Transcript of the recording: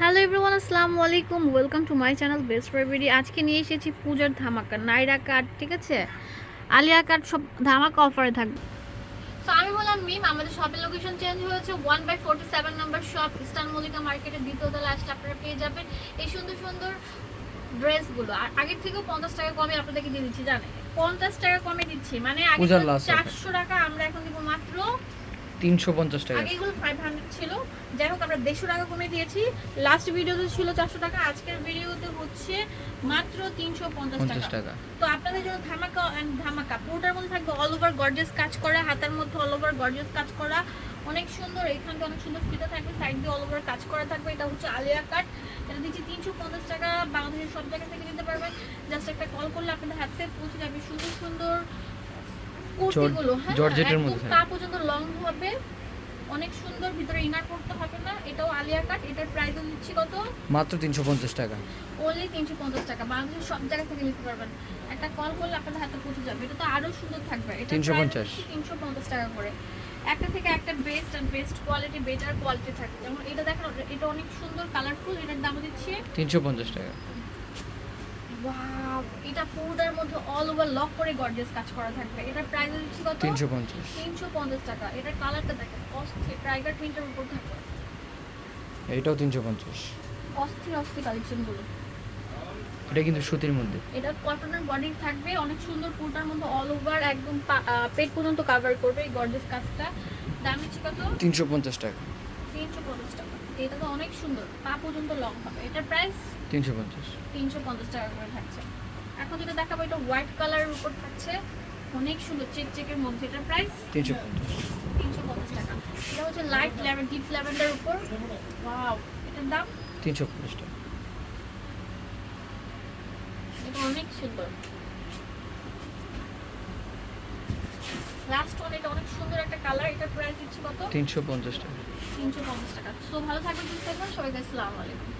Hello everyone আসসালামু আলাইকুম welcome to my channel best প্রাইভেরি আজকে নিয়ে এসেছি পূজার ধামাকা নাইরা কার্ড ঠিক আছে? আলিয়া কার্ড সব ধামাকা অফারে থাকবে। তো আমি বললাম মিম আমাদের শপের লোকেশন চেঞ্জ হয়েছে one by forty seven number shop eastern Mallika মার্কেটের দ্বিতীয় তলা আসলে আপনারা পেয়ে যাবেন এই সুন্দর সুন্দর ড্রেসগুলো। আর আগের থেকেও পঞ্চাশ টাকা কমে আপনাদেরকে দিয়ে দিচ্ছি জানেন? পঞ্চাশ টাকা কমে দিচ্ছি মানে আগে। চারশো টাকা আমরা এখন দিব মাত্র তিনশো পঞ্চাশ টাকা। এগুলো ফাইভ হান্ড্রেড ছিল। যাই হোক আমরা দেড়শো টাকা কমে দিয়েছি। লাস্ট ভিডিওতে ছিল চারশো টাকা আজকের ভিডিওতে হচ্ছে মাত্র তিনশো পঞ্চাশ টাকা। তো আপনাদের জন্য ধামাকা অ্যান্ড ধামাকা। পুরোটার মধ্যে থাকবে অল ওভার গর্জেস কাজ করা হাতের মধ্যে অল ওভার গর্জেস কাজ করা। অনেক সুন্দর এখানটা অনেক সুন্দর ফিতা থাকবে সাইড দিয়ে অল ওভার কাজ করা থাকবে। এটা হচ্ছে আলিয়া কাট এটা দিচ্ছি তিনশো পঞ্চাশ টাকা। বাংলাদেশের সব জায়গা থেকে নিতে পারবেন। জাস্ট একটা কল করলে আপনাদের হাতে পৌঁছে যাবে। সুন্দর কুর্তিগুলো হ্যাঁ জর্জেটের মধ্যে। পা পর্যন্ত লং হবে। অনেক সুন্দর ভিতরে ইনার করতে হবে না। এটাও আলিয়া কাট এটার প্রাইস দিচ্ছি কত? মাত্র তিনশো পঞ্চাশ টাকা। ওনলি তিনশো পঞ্চাশ টাকা। বাংলাদেশের সব জায়গা থেকে নিতে পারবেন। একটা কল করলে আপনাদের হাতে পৌঁছে যাবে। এটা তো আরও সুন্দর থাকবে। এটা 350 তিনশো পঞ্চাশ। টাকা করে। একটা থেকে একটা best and best quality better quality থাকে। যেমন এটা দেখেন এটা অনেক সুন্দর কালারফুল এটার দাম দিচ্ছি। তিনশো পঞ্চাশ টাকা। ওয়াও এটা পুরোটার মধ্যে অল ওভার লক করে গর্জিয়াস কাজ করা থাকবে। এটার প্রাইস দিচ্ছি কত? তিনশো পঞ্চাশ। তিনশো পঞ্চাশ টাকা। এটার কালারটা দেখেন অস্থির। টাইগার প্রিন্টের উপর থাকবে। এটাও তিনশো পঞ্চাশ। অস্থির অস্থির কালেকশনগুলো এটা কিন্তু সুতির মধ্যে। এটা কটনের বডি থাকবে। অনেক সুন্দর পুরোটার মধ্যে অল ওভার একদম পেট পর্যন্ত কভার করবে এই গর্জেস কাজটা। দাম হচ্ছে কত? তিনশো পঞ্চাশ টাকা। তিনশো পঞ্চাশ টাকা। এটা তো অনেক সুন্দর। পা পর্যন্ত লং হবে। এটার প্রাইস তিনশো পঞ্চাশ। তিনশো পঞ্চাশ টাকা করে থাকছে। এখন যেটা দেখাবো এটা হোয়াইট কালারের উপর থাকছে। অনেক সুন্দর চেক চেকের মধ্যে প্রাইস তিনশো পঞ্চাশ। তিনশো পঞ্চাশ টাকা। এটা হচ্ছে লাইট ল্যাভেন্ডার ডিপ ল্যাভেন্ডার উপর। ওয়াও এটার দাম? তিনশো পঞ্চাশ টাকা। এটা অনেক সুন্দর। লাস্ট ওয়ান এটা অনেক সুন্দর একটা কালার এটার প্রাইস দিচ্ছি কত? তিনশো পঞ্চাশ টাকা। তিনশো পঞ্চাশ টাকা। সো ভালো থাকবেন সুস্থ থাকবেন সবাইকে আসসালামু আলাইকুম।